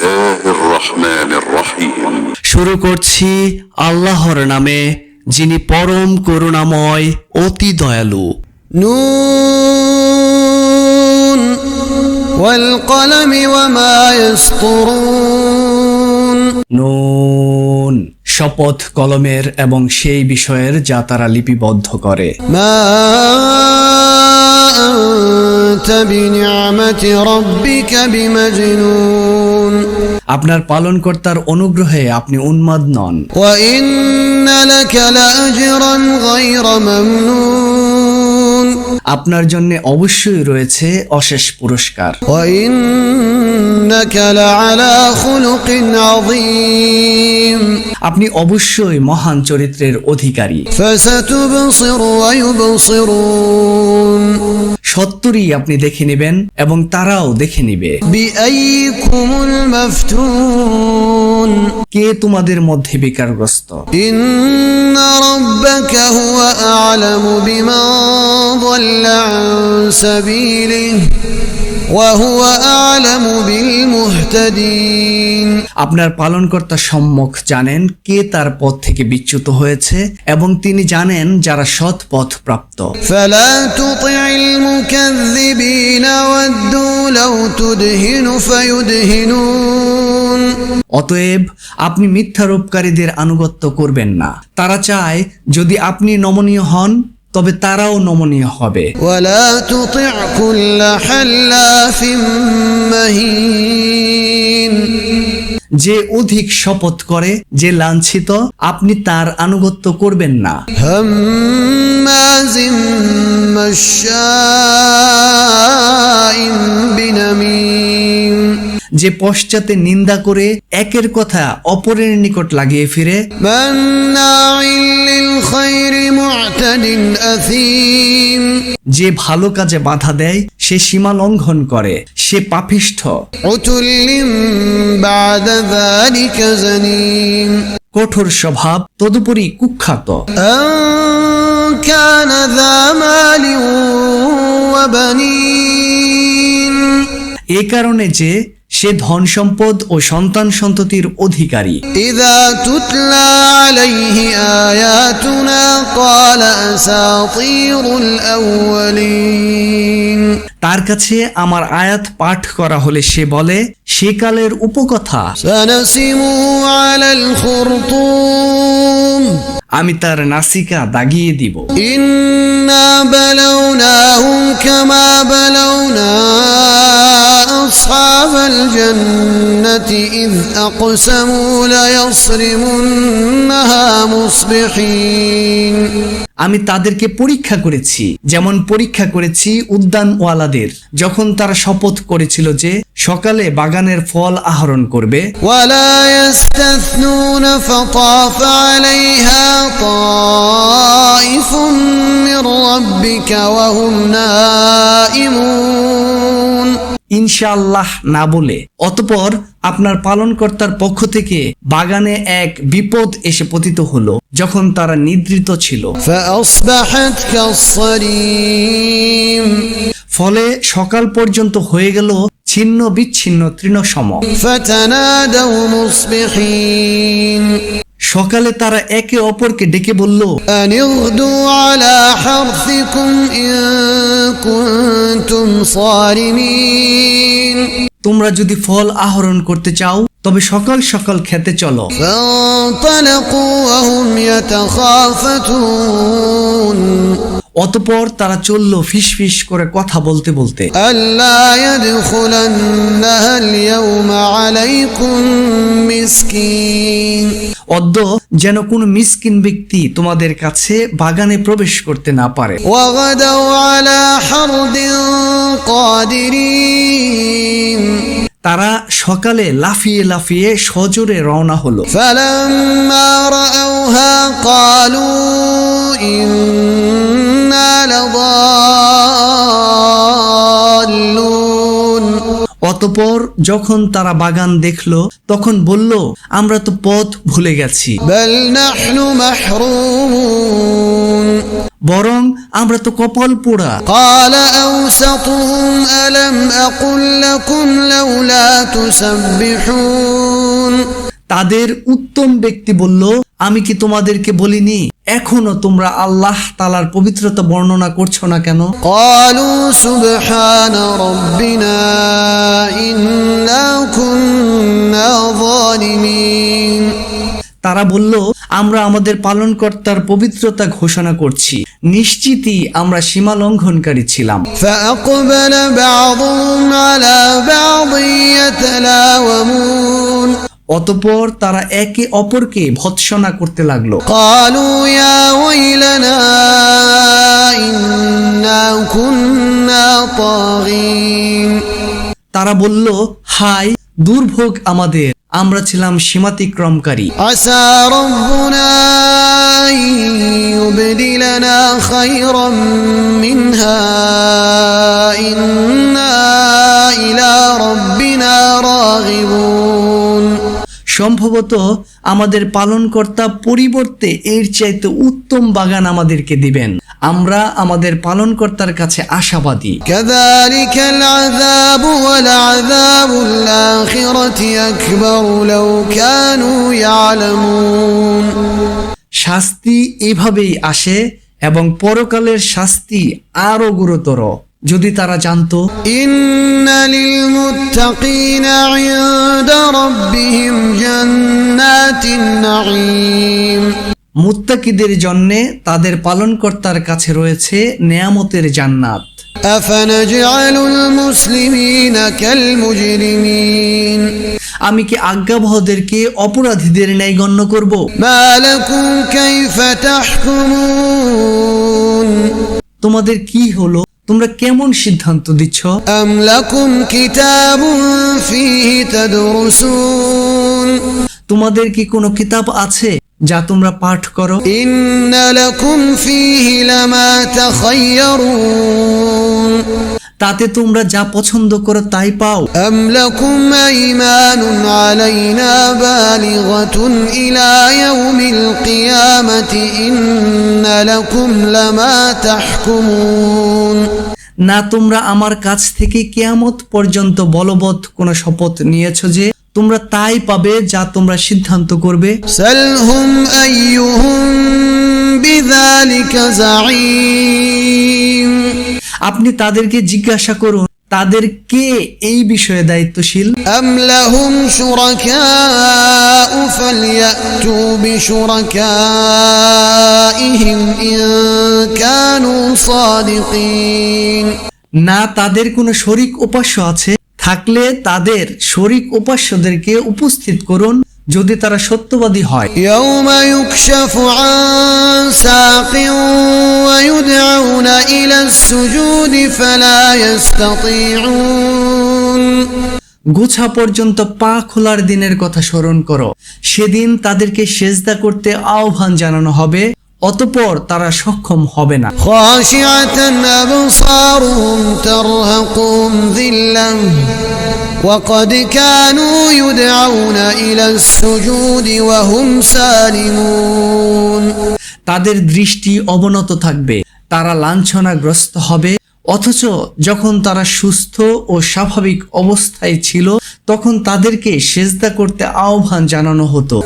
الله الرحمن الرحيم শুরু করছি আল্লাহর নামে যিনি পরম করুণাময় অতি দয়ালু نون والقلم وما يسطرون নুন শপথ কলমের এবং সেই বিষয়ের যা তারা লিপিবদ্ধ করে ما أنت بنعمة ربك بمجنون আপনার পালনকর্তার অনুগ্রহে আপনি উন্মাদ নন। আপনার জন্য অবশ্যই রয়েছে অশেষ পুরস্কার। আপনি অবশ্যই মহান চরিত্রের অধিকারী। সত্তরই আপনি দেখে নেবেন এবং তারাও দেখে নিবে। কে তোমাদের মধ্যে বেকারগ্রস্ত? ইন্দ্র ضل عن سبيله وهو أعلم بالمهتدين আপনার পালনকর্তা সম্মুখ জানেন কে তার পথ থেকে বিচ্যুত হয়েছে এবং তিনি জানেন যারা সৎ পথ প্রাপ্ত فلا تطع المكذبين ودوا لو تدهن فيدهنون অতএব আপনি মিথ্যারোপকারীদের আনুগত্য করবেন না তারা চায় যদি আপনি নমনীয় হন তবে তারাও নমনীয় হবে। যে অধিক শপথ করে যে লাঞ্ছিত আপনি তার আনুগত্য করবেন না। বিনামিম যে পশ্চাতে নিন্দা করে একের কথা অপরের নিকট লাগিয়ে ফিরে مناع للخير معتد أثيم যে ভালো কাজে বাধা দেয় সে সীমা লঙ্ঘন করে সে পাপিষ্ঠ عتل بعد ذلك زنيم কঠোর স্বভাব তদুপরি কুখ্যাত أن كان ذا مال وبنين এ কারণে যে সে ধন সম্পদ ও সন্তান সন্ততির অধিকারী। ইদা তুতলা আলাইহি আয়াতুনা ক্বালা আসাতিরুল আউয়ালিন তার কাছে আমার আয়াত পাঠ করা হলে সে বলে সেকালের উপকথা। আমি তার নাসিকা দাগিয়ে দিব। আমি তাদেরকে পরীক্ষা করেছি যেমন পরীক্ষা করেছি উদ্যানওয়ালাদের যখন তারা শপথ করেছিল যে সকালে বাগানের ফল আহরণ করবে। ইনশাল্লাহ না বলে অতপর আপনার পালনকর্তার পক্ষ থেকে বাগানে এক বিপদ এসে পতিত হলো যখন তারা নিদ্রিত ছিল। ফলে সকাল পর্যন্ত হয়ে গেল ছিন্ন বিচ্ছিন্ন তৃণ তৃণসম সকালে তারা একে অপরকে ডেকে বলল তোমরা যদি ফল আহরণ করতে চাও তবে সকাল সকাল খেতে চলো। অতপর তারা চলল ফিস ফিস করে কথা বলতে বলতে। অদ্য যেন কোনো মিসকিন ব্যক্তি তোমাদের কাছে বাগানে প্রবেশ করতে না পারে। তারা সকালে লাফিয়ে লাফিয়ে সজোরে রওনা হলো। ফালাম্মা ইন্না যখন তারা বাগান দেখল তখন বলল আমরা তো পথ ভুলে গেছি। বরং আমরা তো কপাল পোড়া। তাদের উত্তম ব্যক্তি বলল আমি কি তোমাদেরকে বলিনি? এখনো তোমরা আল্লাহ তালার পবিত্রতা বর্ণনা করছো না কেন قالوا سبحان ربنا إنا كنا ظالمين তারা বলল আমরা আমাদের পালনকর্তার পবিত্রতা ঘোষণা করছি নিশ্চিতই আমরা সীমা লঙ্ঘনকারী ছিলাম فأقبل بعضهم على بعض يتلاومون অতপর তারা একে অপরকে ভৎসনা করতে লাগল। তারা বলল হাই দুর্ভোগ আমাদের আমরা ছিলাম সীমাতিক্রমকারী। আসারিলা ইন্না ইলা রাব্বিনা রাগিবুন। সম্ভবত আমাদের পালনকর্তা পরিবর্তে এর চাইতে উত্তম বাগান আমাদেরকে দিবেন। আমরা আমাদের পালনকর্তার কাছে আশাবাদী। শাস্তি এভাবেই আসে এবং পরকালের শাস্তি আরও গুরুতর। যদি তারা জানতো মুত্তাকিদের জন্যে তাদের পালনকর্তার কাছে রয়েছে নেয়ামতের জান্নাত। আমি কি আজ্ঞাবহদেরকে অপরাধীদের ন্যায় গণ্য করব? তোমাদের কি হলো? তোমরা কেমন সিদ্ধান্ত দিচ্ছ? তোমাদের কি কোনো কিতাব আছে যা তোমরা পাঠ করো? ইন্না ফিহি লামা তাখায়্যারুন তাতে তোমরা যা পছন্দ করো তাই পাও। না তোমরা আমার কাছ থেকে কেয়ামত পর্যন্ত বলবৎ কোনো শপথ নিয়েছো যে তোমরা তাই পাবে যা তোমরা সিদ্ধান্ত করবে। আপনি তাদেরকে জিজ্ঞাসা করুন তাদের কে এই বিষয়ে দায়িত্বশীল? আম শুরাকাউ ফালইয়াতু বিশুরাকাইহিম ইন সাদিকিন না তাদের কোনো শরিক উপাস্য আছে? থাকলে তাদের শরিক উপাস্যদেরকে উপস্থিত করুন। যদি তারা সত্যবাদী হয়। গোছা পর্যন্ত পা খোলার দিনের কথা স্মরণ করো। সেদিন তাদেরকে সেজদা করতে আহ্বান জানানো হবে। অতপর তারা সক্ষম হবে না خاشعة أبصارهم ترهقهم ذلة وقد كانوا يدعون إلى السجود وهم سالمون তাদের দৃষ্টি অবনত থাকবে তারা লাঞ্ছনাগ্রস্ত হবে অথচ যখন তারা সুস্থ ও স্বাভাবিক অবস্থায় ছিল তখন তাদেরকে সেজদা করতে আহ্বান জানানো হতো।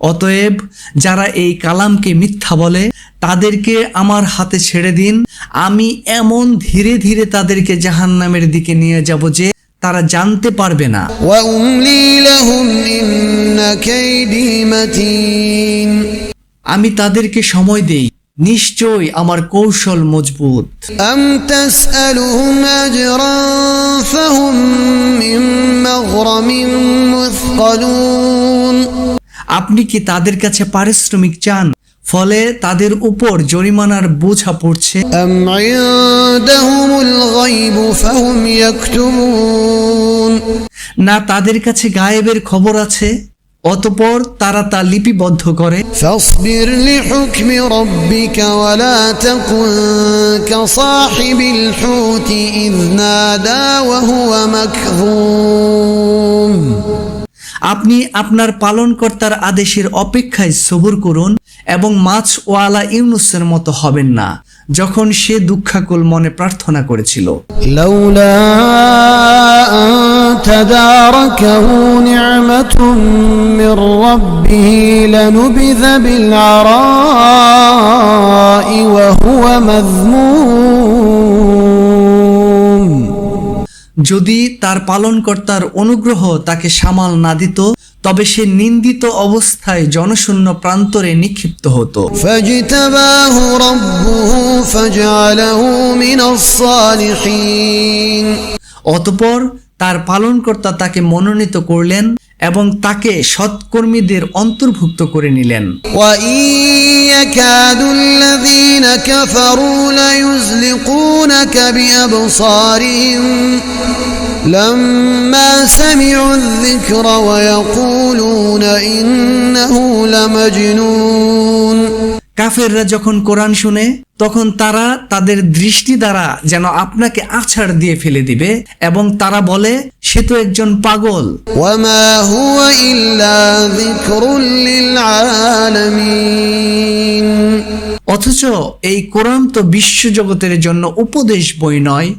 অতএব যারা এই কালামকে মিথ্যা বলে তাদেরকে আমার হাতে ছেড়ে দিন। আমি এমন ধীরে ধীরে তাদেরকে জাহান নামের দিকে নিয়ে যাব যে তারা জানতে পারবে না। আমি তাদেরকে সময় দেই। নিশ্চয় আমার কৌশল মজবুত। আপনি কি তাদের কাছে পারিশ্রমিক চান? ফলে তাদের উপর জরিমানার বোঝা পড়ছে। না তাদের কাছে গায়েবের খবর আছে অতপর তারা তা লিপিবদ্ধ করে। আপনি আপনার পালনকর্তার আদেশের অপেক্ষায় সবুর করুন। এবং মাছওয়ালা ইউনুসের মতো হবেন না যখন সে দুঃখাকুল মনে প্রার্থনা করেছিল لولا أن تداركه نعمة من ربه لنبذ بالعراء وهو مذموم যদি তার পালনকর্তার অনুগ্রহ তাকে সামাল না দিত তবে সে নিন্দিত অবস্থায় জনশূন্য প্রান্তরে নিক্ষিপ্ত হতো। অতপর তার পালনকর্তা তাকে মনোনীত করলেন এবং তাকে সৎকর্মীদের অন্তর্ভুক্ত করে নিলেন। কাফারু يكاد الذين كفروا ليزلقونك بأبصارهم لما سمعوا الذكر ويقولون إنه لمجنون কাফেররা যখন কোরআন শুনে তখন তারা তাদের দৃষ্টি দ্বারা যেন আপনাকে আছাড় দিয়ে ফেলে দিবে এবং তারা বলে সে তো একজন পাগল وما هو إلا ذكر للعالمين অথচ এই কোরআন তো বিশ্বজগতের জন্য উপদেশ বই নয়